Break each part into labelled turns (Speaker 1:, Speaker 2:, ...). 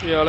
Speaker 1: ਕੀ ਹਾਲ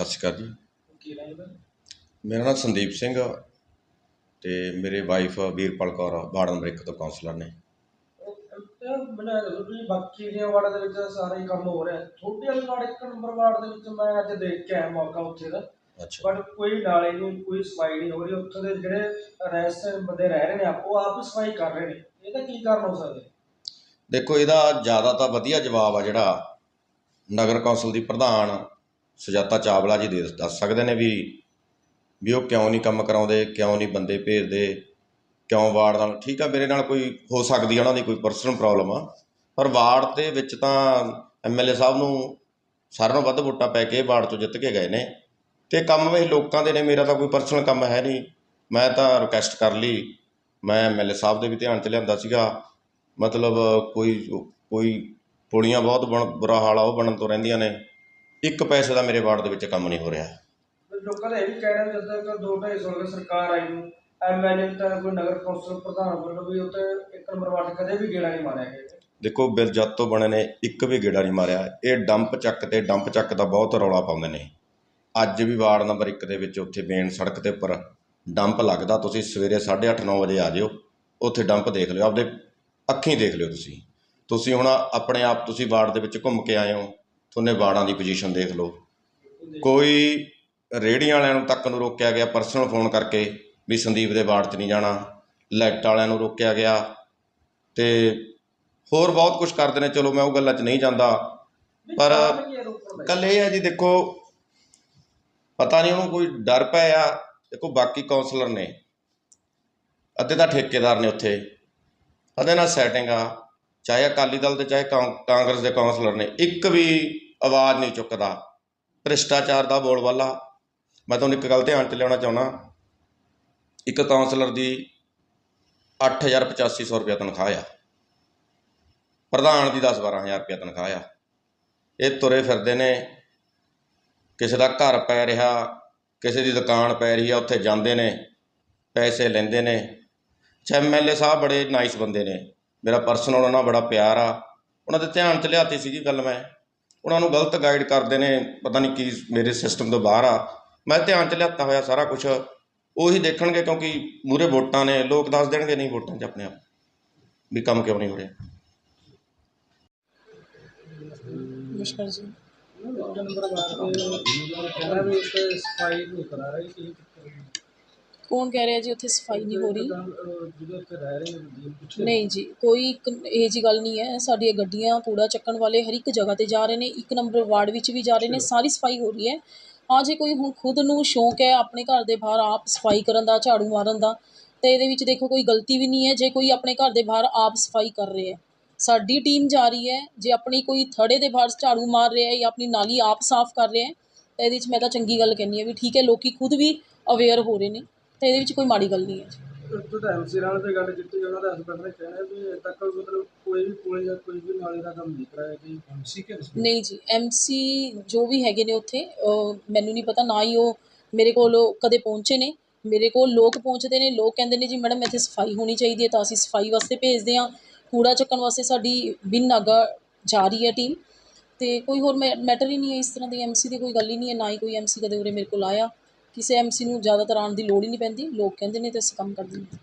Speaker 2: ਸਤਿ ਸ਼੍ਰੀ ਅਕਾਲ ਜੀ। ਮੇਰਾ ਨਾਮ ਸੰਦੀਪ ਸਿੰਘ ਆ ਤੇ ਮੇਰੇ ਵਾਈਫ ਵੀਰਪਾਲ ਕੌਰ ਆ, ਵਾਰਡ ਨੰਬਰ 1 ਤੋਂ ਕਾਉਂਸਲਰ ਨੇ।
Speaker 3: ਬਣਾ ਲਓ ਵੀ ਬਾਕੀ ਦੀਆਂ ਵਾਰਡ ਦੇ ਵਿੱਚ ਸਾਰੇ ਹੀ ਕੰਮ ਹੋ ਰਿਹਾ। ਛੋਟੇ ਵਾਲੇ ਵਾਰਡ ਇੱਕ ਨੰਬਰ ਵਾਰਡ ਦੇ ਵਿੱਚ ਮੈਂ ਅੱਜ ਦੇਖ ਕੇ ਆਇਆ ਮੌਕਾ ਉੱਥੇ ਦਾ।
Speaker 2: ਅੱਛਾ।
Speaker 3: ਬਟ ਕੋਈ ਨਾਲੇ ਨਹੀਂ ਕੋਈ ਸਫ਼ਾਈ ਨਹੀਂ ਹੋ ਰਹੀ। ਉੱਥੇ ਦੇ ਜਿਹੜੇ ਰਹਿਸਨ ਬੰਦੇ ਰਹਿ ਰਹੇ ਨੇ ਆਪ ਉਹ ਆਪ ਹੀ ਸਫ਼ਾਈ ਕਰ ਰਹੇ ਨੇ। ਇਹਦਾ ਕੀ ਕਾਰਨ ਹੋ ਸਕਦਾ?
Speaker 2: ਦੇਖੋ ਇਹਦਾ ਜ਼ਿਆਦਾ ਤਾਂ ਵਧੀਆ ਜਵਾਬ ਆ ਜਿਹੜਾ ਨਗਰ ਕੌਂਸਲ ਦੀ ਪ੍ਰਧਾਨ ਸੁਜਾਤਾ ਚਾਵਲਾ ਜੀ ਦੇ ਦੱਸ ਸਕਦੇ ਨੇ ਵੀ ਵੀ ਉਹ ਕਿਉਂ ਨਹੀਂ ਕੰਮ ਕਰਾਉਂਦੇ, ਕਿਉਂ ਨਹੀਂ ਬੰਦੇ ਭੇਜਦੇ, ਕਿਉਂ ਵਾਰਡ ਨਾਲ, ਠੀਕ ਆ, ਮੇਰੇ ਨਾਲ ਕੋਈ ਹੋ ਸਕਦੀ ਆ ਉਹਨਾਂ ਦੀ ਕੋਈ ਪਰਸਨਲ ਪ੍ਰੋਬਲਮ ਆ, ਪਰ ਵਾਰਡ ਦੇ ਵਿੱਚ ਤਾਂ ਐਮਐਲਏ ਸਾਹਿਬ ਨੂੰ ਸਾਰਿਆਂ ਨੂੰ ਵੱਧ ਵੋਟਾਂ ਪੈ ਕੇ ਵਾਰਡ ਚੋਂ ਜਿੱਤ ਕੇ ਗਏ ਨੇ। ਤੇ ਕੰਮ ਵੇ ਲੋਕਾਂ ਦੇ ਨੇ, ਮੇਰਾ ਤਾਂ ਕੋਈ ਪਰਸਨਲ ਕੰਮ ਹੈ ਨਹੀਂ। ਮੈਂ ਤਾਂ ਰਿਕੁਐਸਟ ਕਰ ਲਈ। ਮੈਂ ਐਮਐਲਏ ਸਾਹਿਬ ਦੇ ਵੀ ਧਿਆਨ ਚ ਲਿਆਂਦਾ ਸੀਗਾ। ਮਤਲਬ ਕੋਈ ਕੋਈ ਪੁਲੀਆਂ ਬਹੁਤ ਬਣ ਬੁਰਾ ਹਾਲ ਆ, ਉਹ ਬਣਨ ਤੋਂ ਰਹਿੰਦੀਆਂ ਨੇ। ਇੱਕ ਪੈਸੇ ਦਾ ਮੇਰੇ ਵਾਰਡ ਦੇ ਵਿੱਚ ਕੰਮ ਨਹੀਂ ਹੋ ਰਿਹਾ।
Speaker 3: ਲੋਕਾਂ ਦਾ ਇਹ ਵੀ ਕਹਿ ਰਹੇ ਨੇ ਜਦੋਂ ਤੱਕ ਦੋ ਢਾਈ ਸਾਲ ਦੀ ਸਰਕਾਰ ਆਈ ਨੂੰ ਐਮਐਲਏ ਤਾਂ ਕੋਈ ਨਗਰ ਕੌਂਸਲ ਪ੍ਰਧਾਨ ਵੱਲੋਂ ਵੀ ਉੱਤੇ ਇੱਕ ਨੰਬਰ ਵਾਰਡ ਕਦੇ ਵੀ ਗੇੜਾ ਨਹੀਂ ਮਾਰਿਆ ਗਿਆ।
Speaker 2: ਦੇਖੋ ਬਿੱਲ ਜਦ ਤੋਂ ਬਣੇ ਨੇ ਇੱਕ ਵੀ ਗੇੜਾ ਨਹੀਂ ਮਾਰਿਆ। ਇਹ ਡੰਪ ਚੱਕ ਤੇ ਡੰਪ ਚੱਕ ਦਾ ਬਹੁਤ ਰੌਲਾ ਪਾਉਂਦੇ ਨੇ। ਅੱਜ ਵੀ ਵਾਰਡ ਨੰਬਰ 1 ਦੇ ਵਿੱਚ ਉੱਥੇ ਮੇਨ ਸੜਕ ਦੇ ਉੱਪਰ ਡੰਪ ਲੱਗਦਾ। ਤੁਸੀਂ ਸਵੇਰੇ 8:30 9 ਵਜੇ ਆ ਜਿਓ। ਉੱਥੇ ਡੰਪ ਦੇਖ ਲਿਓ। ਆਪਦੇ ਅੱਖੀਂ ਦੇਖ ਲਿਓ ਤੁਸੀਂ। ਤੁਸੀਂ ਹੁਣ ਆਪਣੇ ਆਪ ਤੁਸੀਂ ਵਾਰਡ ਦੇ ਵਿੱਚ ਘੁੰਮ ਕੇ ਆਏ ਹੋ। ਤੁਹਾਨੇ ਵਾਰਡਾਂ ਦੀ ਪੋਜੀਸ਼ਨ ਦੇਖ ਲਓ। ਕੋਈ ਰੇਹੜੀਆਂ ਵਾਲਿਆਂ ਨੂੰ ਤੱਕ ਨੂੰ ਰੋਕਿਆ ਗਿਆ ਪਰਸਨਲ ਫੋਨ ਕਰਕੇ ਵੀ ਸੰਦੀਪ ਦੇ ਵਾਰਡ 'ਚ ਨਹੀਂ ਜਾਣਾ ਲਾਈਟ ਵਾਲਿਆਂ ਨੂੰ ਰੋਕਿਆ ਗਿਆ ਤੇ ਹੋਰ ਬਹੁਤ ਕੁਝ ਕਰਦੇ ਨੇ, ਚਲੋ ਮੈਂ ਉਹ ਗੱਲਾਂ 'ਚ ਨਹੀਂ ਜਾਂਦਾ, ਪਰ ਕੱਲ ਇਹ ਹੈ ਜੀ ਦੇਖੋ, ਪਤਾ ਨਹੀਂ ਉਹਨੂੰ ਕੋਈ ਡਰ ਪਿਆ ਦੇਖੋ ਬਾਕੀ ਕਾਉਂਸਲਰ ਨੇ, ਅੱਧੇ ਤਾਂ ਠੇਕੇਦਾਰ ਨੇ ਉੱਥੇ, ਅੱਧੇ ਨਾਲ ਸੈਟਿੰਗ ਆ ਚਾਹੇ ਅਕਾਲੀ ਦਲ ਦੇ ਚਾਹੇ ਕਾਂ- ਕਾਂਗਰਸ ਦੇ ਕਾਉਂਸਲਰ ਨੇ, ਇੱਕ ਵੀ ਆਵਾਜ਼ ਨਹੀਂ ਚੁੱਕਦਾ। ਭ੍ਰਿਸ਼ਟਾਚਾਰ ਦਾ ਬੋਲਬਾਲਾ। ਮੈਂ ਤੁਹਾਨੂੰ ਇੱਕ ਗੱਲ ਧਿਆਨ 'ਚ ਲਿਆਉਣਾ ਚਾਹੁੰਦਾ। ਇੱਕ ਕਾਉਂਸਲਰ ਦੀ 8850 ਰੁਪਏ ਤਨਖਾਹ ਆ। ਪ੍ਰਧਾਨ ਦੀ 10 12000 ਰੁਪਏ ਤਨਖਾਹ ਆ। ਇਹ ਤੁਰੇ ਫਿਰਦੇ ਨੇ। ਕਿਸੇ ਦਾ ਘਰ ਪੈ ਰਿਹਾ, ਕਿਸੇ ਦੀ ਦੁਕਾਨ ਪੈ ਰਹੀ ਆ, ਉੱਥੇ ਜਾਂਦੇ ਨੇ। ਪੈਸੇ ਲੈਂਦੇ ਨੇ। ਐਮਐਲਏ ਸਾਹਿਬ ਬੜੇ ਨਾਈਸ ਬੰਦੇ ਨੇ। ਮੇਰਾ ਪਰਸਨਲ ਉਹਨਾਂ ਨਾਲ ਬੜਾ ਪਿਆਰ ਆ। ਉਹਨਾਂ ਦੇ ਧਿਆਨ ਚ ਲਿਆਤੀ ਸੀਗੀ ਗੱਲ ਮੈਂ। ਉਹਨਾਂ ਨੂੰ ਗਲਤ ਗਾਈਡ ਕਰਦੇ ਨੇ ਪਤਾ ਨਹੀਂ ਕੀ ਮੇਰੇ ਸਿਸਟਮ ਤੋਂ ਬਾਹਰ ਆ। ਮੈਂ ਧਿਆਨ ਚ ਲਿਆਤਾ ਹੋਇਆ ਸਾਰਾ ਕੁਝ ਉਹੀ ਦੇਖਣਗੇ ਕਿਉਂਕਿ ਮੂਰੇ ਵੋਟਾਂ ਨੇ ਲੋਕ ਦੱਸ ਦੇਣਗੇ ਨਹੀਂ ਵੋਟਾਂ 'ਚ ਆਪਣੇ ਆਪ। ਵੀ ਕੰਮ ਕਿਉਂ ਨਹੀਂ ਹੋ ਰਿਹਾ।
Speaker 4: ਸੀ
Speaker 3: ਇੱਕ ਨੰਬਰ ਵਾਰਡ ਦੇ ਕਹਿੰਦਾ ਵੀ ਉੱਤੇ ਸਫ਼ਾਈ ਨਹੀਂ ਕਰਾ ਰਹੀ ਕੀ
Speaker 4: ਕੌਣ ਕਹਿ ਰਿਹਾ ਜੀ ਉੱਥੇ ਸਫ਼ਾਈ ਨਹੀਂ ਹੋ ਰਹੀ?
Speaker 3: ਜਿਹੜੇ ਉੱਥੇ ਰਹਿ ਰਹੇ ਨੇ ਪੁੱਛੇ
Speaker 4: ਨਹੀਂ ਜੀ ਕੋਈ ਇੱਕ ਇਹ ਜੀ ਗੱਲ ਨਹੀਂ ਹੈ। ਸਾਡੀਆਂ ਗੱਡੀਆਂ ਕੂੜਾ ਚੱਕਣ ਵਾਲੇ ਹਰ ਇੱਕ ਜਗ੍ਹਾ ਤੇ ਜਾ ਰਹੇ ਨੇ ਇੱਕ ਨੰਬਰ ਵਾਰਡ ਵਿੱਚ ਵੀ ਜਾ ਰਹੇ ਨੇ ਸਾਰੀ ਸਫ਼ਾਈ ਹੋ ਰਹੀ ਹੈ। ਹਾਂ ਜੇ ਕੋਈ ਹੁਣ ਖੁਦ ਨੂੰ ਸ਼ੌਂਕ ਹੈ ਆਪਣੇ ਘਰ ਦੇ ਬਾਹਰ ਆਪ ਸਫ਼ਾਈ ਕਰਨ ਦਾ ਝਾੜੂ ਮਾਰਨ ਦਾ ਤਾਂ ਇਹਦੇ ਵਿੱਚ ਦੇਖੋ ਕੋਈ ਗਲਤੀ ਵੀ ਨਹੀਂ ਹੈ ਜੇ ਕੋਈ ਆਪਣੇ ਘਰ ਦੇ ਬਾਹਰ ਆਪ ਸਫ਼ਾਈ ਕਰ ਰਿਹਾ ਹੈ। ਸਾਡੀ ਟੀਮ ਜਾ ਰਹੀ ਹੈ ਜੇ ਆਪਣੀ ਕੋਈ ਥੜੇ ਦੇ ਬਾਹਰ ਝਾੜੂ ਮਾਰ ਰਿਹਾ ਹੈ ਜਾਂ ਆਪਣੀ ਨਾਲੀ ਆਪ ਸਾਫ਼ ਕਰ ਰਿਹਾ ਹੈ ਤਾਂ ਇਹਦੇ ਵਿੱਚ ਮੈਂ ਤਾਂ ਚੰਗੀ ਗੱਲ ਕਹਿੰਦੀ ਹਾਂ ਵੀ ਠੀਕ ਹੈ ਲੋਕੀ ਖੁਦ ਵੀ ਅਵੇਅਰ ਹੋ ਰਹੇ ਨੇ। ਤਾਂ ਇਹਦੇ ਵਿੱਚ ਕੋਈ ਮਾੜੀ ਗੱਲ ਨਹੀਂ ਹੈ ਜੀ।
Speaker 3: ਉੱਥੇ ਤਾਂ ਐਮਸੀ ਨਾਲ ਤੇ ਗੱਲ ਕੀਤੀ ਉਹਨਾਂ ਦਾ ਹਸਬੰਡ ਨੇ ਕਹਿਣਾ ਵੀ ਅਜੇ ਤੱਕ ਮਤਲਬ ਕੋਈ ਵੀ ਪੁਲ ਜਾਂ ਕੋਈ ਵੀ ਨਾਲੇ ਦਾ ਕੰਮ ਨਹੀਂ ਕਰਾਇਆ ਕਿ ਐਮਸੀ ਕੇ
Speaker 4: ਨਹੀਂ ਜੀ ਐਮਸੀ ਜੋ ਵੀ ਹੈਗੇ ਨੇ ਉੱਥੇ ਮੈਨੂੰ ਨਹੀਂ ਪਤਾ ਨਾ ਹੀ ਉਹ ਮੇਰੇ ਕੋਲ ਕਦੇ ਪਹੁੰਚੇ ਨੇ। ਮੇਰੇ ਕੋਲ ਲੋਕ ਪਹੁੰਚਦੇ ਨੇ ਲੋਕ ਕਹਿੰਦੇ ਨੇ ਜੀ ਮੈਡਮ ਇੱਥੇ ਸਫ਼ਾਈ ਹੋਣੀ ਚਾਹੀਦੀ ਹੈ ਤਾਂ ਅਸੀਂ ਸਫ਼ਾਈ ਵਾਸਤੇ ਭੇਜਦੇ ਹਾਂ। ਕੂੜਾ ਚੱਕਣ ਵਾਸਤੇ ਸਾਡੀ ਬਿਨ ਨਾਗਾ ਜਾ ਰਹੀ ਹੈ ਟੀਮ ਤੇ ਕੋਈ ਹੋਰ ਮੈਟਰ ਹੀ ਨਹੀਂ ਹੈ ਇਸ ਤਰ੍ਹਾਂ ਦੀ ਐਮਸੀ ਦੀ ਕੋਈ ਗੱਲ ਹੀ ਨਹੀਂ ਹੈ ਨਾ ਹੀ ਕੋਈ ਐਮਸੀ ਕਦੇ ਉਰੇ ਮੇਰੇ ਕੋਲ ਆਇਆ। ਕਿਸੇ ਐਮਸੀ ਨੂੰ ਜ਼ਿਆਦਾਤਰ ਆਉਣ ਦੀ ਲੋੜ ਹੀ ਨਹੀਂ ਪੈਂਦੀ। ਲੋਕ ਕਹਿੰਦੇ ਨੇ ਅਤੇ ਅਸੀਂ ਕੰਮ ਕਰ ਦਿੰਦੇ